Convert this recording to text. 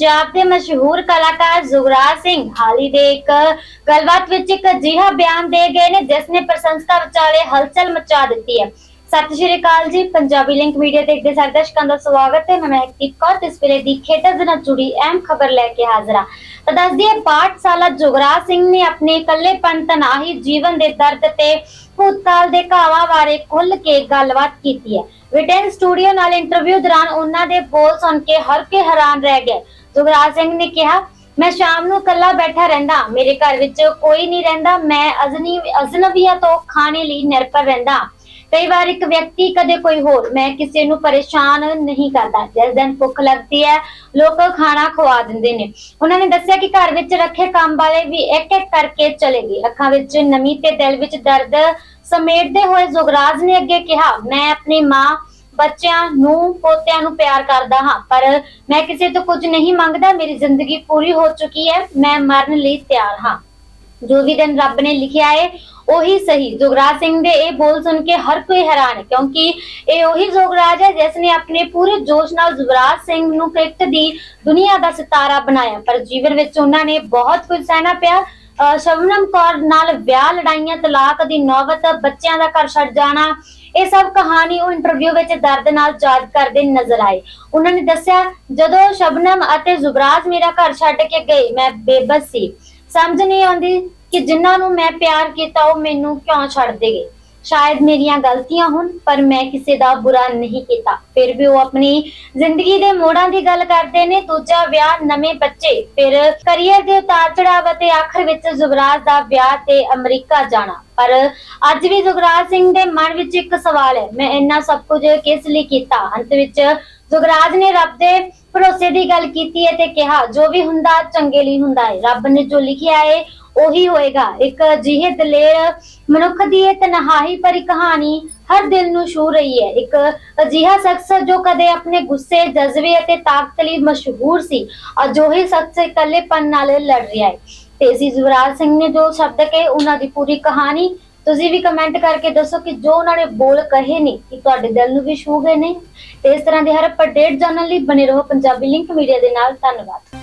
ਪੰਜਾਬ ਦੇ ਮਸ਼ਹੂਰ ਕਲਾਕਾਰ ਜ਼ੁਗਰਾਜ ਸਿੰਘ ਹਾਲੀ ਦੇ ਇੱਕ ਗੱਲਬਾਤ ਵਿੱਚ ਇੱਕ ਅਜਿਹਾ ਬਿਆਨ ਦੇ ਗਏ ਨੇ, ਜਿਸ ਨੇ ਪ੍ਰਸ਼ੰਸਕਾਂ ਵਿਚਾਲੇ ਹਲਚਲ ਮਚਾ ਦਿੱਤੀ ਹੈ। ਸਤਿ ਸ਼੍ਰੀ ਅਕਾਲ ਜੀ, ਪੰਜਾਬੀ ਲਿੰਕ ਮੀਡੀਆ ਤੇ ਇੱਕ ਸਾਡੇ ਦਰਸ਼ਕਾਂ ਦਾ ਸਵਾਗਤ ਹੈ। ਮੈਂ ਮਹਿਕਦੀਪ ਕੌਰ ਤੇ ਇਸ ਵੇਲੇ ਦੀ ਖੇਡਾਂ ਦੇ ਨਾਲ ਜੁੜੀ ਅਹਿਮ ਖਬਰ ਲੈ ਕੇ ਹਾਜ਼ਰ ਹਾਂ। ਤਾਂ ਦੱਸ ਦਈਏ 62 ਜੁਗਰਾਜ ਸਿੰਘ ਨੇ ਆਪਣੇ ਇਕੱਲੇਪਨ ਤਨਾਹੀ ਜੀਵਨ ਦੇ ਦਰਦ ਤੇ ਭੂਤਕਾਲ ਦੇ ਘਾਵਾਂ ਬਾਰੇ ਖੁੱਲ ਕੇ ਗੱਲਬਾਤ ਕੀਤੀ ਹੈ। ਵਿਟਨ ਸਟੂਡੀਓ ਨਾਲ ਇੰਟਰਵਿਊ ਦੌਰਾਨ ਉਹਨਾਂ ਦੇ ਬੋਲ ਸੁਣ ਕੇ ਹਰ ਕੇ ਹੈਰਾਨ ਰਹਿ ਗਏ। ਜੁਗਰਾਜ ਸਿੰਘ ਨੇ ਕਿਹਾ, ਮੈਂ ਸ਼ਾਮ ਨੂੰ ਇਕੱਲਾ ਬੈਠਾ ਰਹਿੰਦਾ, ਮੇਰੇ ਘਰ ਵਿੱਚ ਕੋਈ ਨਹੀਂ ਰਹਿੰਦਾ, ਮੈਂ ਅਜਨੀ ਅਜਨਬੀਆਂ ਤੋਂ ਖਾਣੇ ਲਈ ਨਿਰਭਰ ਰਹਿੰਦਾ। ਕਈ ਵਾਰ ਇੱਕ ਵਿਅਕਤੀ ਕਦੇ ਕੋਈ ਹੋਰ, ਮੈਂ ਕਿਸੇ ਨੂੰ ਪਰੇਸ਼ਾਨ ਨਹੀਂ ਕਰਦਾ, ਜਿਸ ਦਿਨ ਭੁੱਖ ਲੱਗਦੀ ਹੈ, ਲੋਕ ਖਾਣਾ ਖਵਾ ਦਿੰਦੇ ਨੇ। ਉਹਨਾਂ ਨੇ ਦੱਸਿਆ ਕਿ ਘਰ ਵਿੱਚ ਰੱਖੇ ਕੰਮ ਵਾਲੇ ਵੀ ਇੱਕ ਇੱਕ ਕਰਕੇ ਚਲੇ ਗਏ। ਅੱਖਾਂ ਵਿੱਚ ਨਮੀ ਤੇ ਦਿਲ ਵਿੱਚ ਦਰਦ ਸਮੇਟਦੇ ਹੋਏ ਜੁਗਰਾਜ ਨੇ ਅੱਗੇ ਕਿਹਾ, ਮੈਂ ਆਪਣੀ ਮਾਂ ਬੱਚਿਆਂ ਨੂੰ, ਪੋਤਿਆਂ ਨੂੰ ਪਿਆਰ ਕਰਦਾ ਹਾਂ। ਪਰ ਮੈਂ ਕਿਸੇ ਤੋਂ ਕੁਝ ਨਹੀਂ ਮੰਗਦਾ, ਮੇਰੀ ਜ਼ਿੰਦਗੀ ਪੂਰੀ ਹੋ ਚੁੱਕੀ ਹੈ, ਮੈਂ ਮਰਨ ਲਈ ਤਿਆਰ ਹਾਂ। ਜੋ ਵੀ ਦਿਨ ਰੱਬ ਨੇ ਲਿਖਿਆ ਹੈ ਉਹੀ ਸਹੀ। ਜੁਗਰਾਜ ਸਿੰਘ ਦੇ ਇਹ ਬੋਲ ਸੁਣ ਕੇ ਹਰ ਕੋਈ ਹੈਰਾਨ ਹੈ, ਕਿਉਂਕਿ ਇਹ ਉਹੀ ਜੁਗਰਾਜ ਹੈ, ਜਿਸ ਨੇ ਆਪਣੇ ਪੂਰੇ ਜੋਸ਼ ਨਾਲ ਜੁਗਰਾਜ ਸਿੰਘ ਨੂੰ ਕ੍ਰਿਕਟ ਦੀ ਦੁਨੀਆ ਦਾ ਸਿਤਾਰਾ ਬਣਾਇਆ। ਪਰ ਜੀਵਨ ਵਿੱਚ ਉਹਨਾਂ ਨੇ ਬਹੁਤ ਕੁਝ ਸਹਿਣਾ ਪਿਆ। ਅਹ ਸ਼ਬਨਮ ਕੌਰ ਨਾਲ ਵਿਆਹ ਲੜਾਈਆਂ, ਤਲਾਕ ਦੀ ਨੌਬਤ, ਬੱਚਿਆਂ ਦਾ ਘਰ ਛੱਡ ਜਾਣਾ ਇਹ ਸਭ ਕਹਾਣੀ ਉਹ ਇੰਟਰਵਿਊ ਵਿੱਚ ਦਰਦ ਨਾਲ ਯਾਦ ਕਰਦੇ ਨਜ਼ਰ ਆਏ। ਉਹਨਾਂ ਨੇ ਦੱਸਿਆ, ਜਦੋਂ ਸ਼ਬਨਮ ਅਤੇ ਜ਼ੁਬਰਾਜ ਮੇਰਾ ਘਰ ਛੱਡ ਕੇ ਗਏ, ਮੈਂ ਬੇਬਸ ਸੀ। ਸਮਝ ਨਹੀਂ ਆਉਂਦੀ ਕਿ ਜਿਨ੍ਹਾਂ ਨੂੰ ਮੈਂ ਪਿਆਰ ਕੀਤਾ, ਉਹ ਮੈਨੂੰ ਕਿਉਂ ਛੱਡ ਦੇ ਗਏ? ਸ਼ਾਇਦ ਮੇਰੀਆਂ ਗਲਤੀਆਂ ਹੋਣ, ਪਰ ਮੈਂ ਕਿਸੇ ਦਾ ਬੁਰਾ ਨਹੀਂ ਕੀਤਾ। ਫਿਰ ਵੀ ਉਹ ਆਪਣੀ ਜ਼ਿੰਦਗੀ ਦੇ ਮੋੜਾਂ ਦੀ ਗੱਲ ਕਰਦੇ ਨੇ। ਦੂਜਾ ਵਿਆਹ ਨਵੇਂ ਬੱਚੇ, ਫਿਰ ਕਰੀਅਰ ਦੇ ਉਤਾਰ ਚੜਾਵ ਅਤੇ ਆਖਰ ਵਿੱਚ ਜ਼ੁਬਰਾਜ ਦਾ ਵਿਆਹ ਤੇ ਅਮਰੀਕਾ ਜਾਣਾ। ਪਰ ਅੱਜ ਵੀ ਜੁਗਰਾਜ ਸਿੰਘ ਦੇ ਮਨ ਵਿੱਚ ਇੱਕ ਸਵਾਲ ਹੈ, ਮੈਂ ਇੰਨਾ ਸਭ ਕੁਝ ਕਿਸ ਲਈ ਕੀਤਾ? ਅੰਤ ਵਿੱਚ ਜੁਗਰਾਜ ਨੇ ਰੱਬ ਦੇ ਭਰੋਸੇ ਦੀ ਗੱਲ ਕੀਤੀ ਹੈ ਤੇ ਕਿਹਾ, ਜੋ ਵੀ ਹੁੰਦਾ ਚੰਗੇ ਲਈ ਹੁੰਦਾ ਹੈ। ਰੱਬ ਨੇ ਜੋ ਲਿਖਿਆ ਹੈ ਉਹੀ ਹੋਏਗਾ। ਇੱਕ ਅਜਿਹੇ ਦਲੇਰ ਮਨੁੱਖ ਦੀ ਇਹ ਤਨਹਾਈ ਭਰੀ ਕਹਾਣੀ ਹਰ ਦਿਲ ਨੂੰ ਛੂ ਰਹੀ ਹੈ। ਇੱਕ ਅਜਿਹਾ ਸ਼ਖਸ ਜੋ ਕਦੇ ਆਪਣੇ ਗੁੱਸੇ, ਜਜ਼ਬੇ ਅਤੇ ਤਾਕਤ ਲਈ ਮਸ਼ਹੂਰ ਸੀ ਅਜੋਹੇ ਸ਼ਖਸ ਇਕੱਲੇਪਨ ਨਾਲ ਲੜ ਰਿਹਾ ਹੈ। ਤੇ ਇਸੀ ਯੁਵਰਾਜ ਸਿੰਘ ਨੇ ਜੋ ਸ਼ਬਦ ਕਹੇ, ਉਹਨਾਂ ਦੀ ਪੂਰੀ ਕਹਾਣੀ ਤੁਸੀਂ ਵੀ ਕਮੈਂਟ ਕਰਕੇ ਦੱਸੋ ਕਿ ਜੋ ਉਹਨਾਂ ਨੇ ਬੋਲ ਕਹੇ ਨੇ, ਕਿ ਤੁਹਾਡੇ ਦਿਲ ਨੂੰ ਵੀ ਛੂ ਗਏ ਨੇ। ਤੇ ਇਸ ਤਰ੍ਹਾਂ ਦੇ ਹਰ ਅਪਡੇਟ ਜਾਣਨ ਲਈ ਬਨੇ ਰਹੋ ਪੰਜਾਬੀ ਲਿੰਕ ਮੀਡੀਆ ਦੇ ਨਾਲ। ਧੰਨਵਾਦ।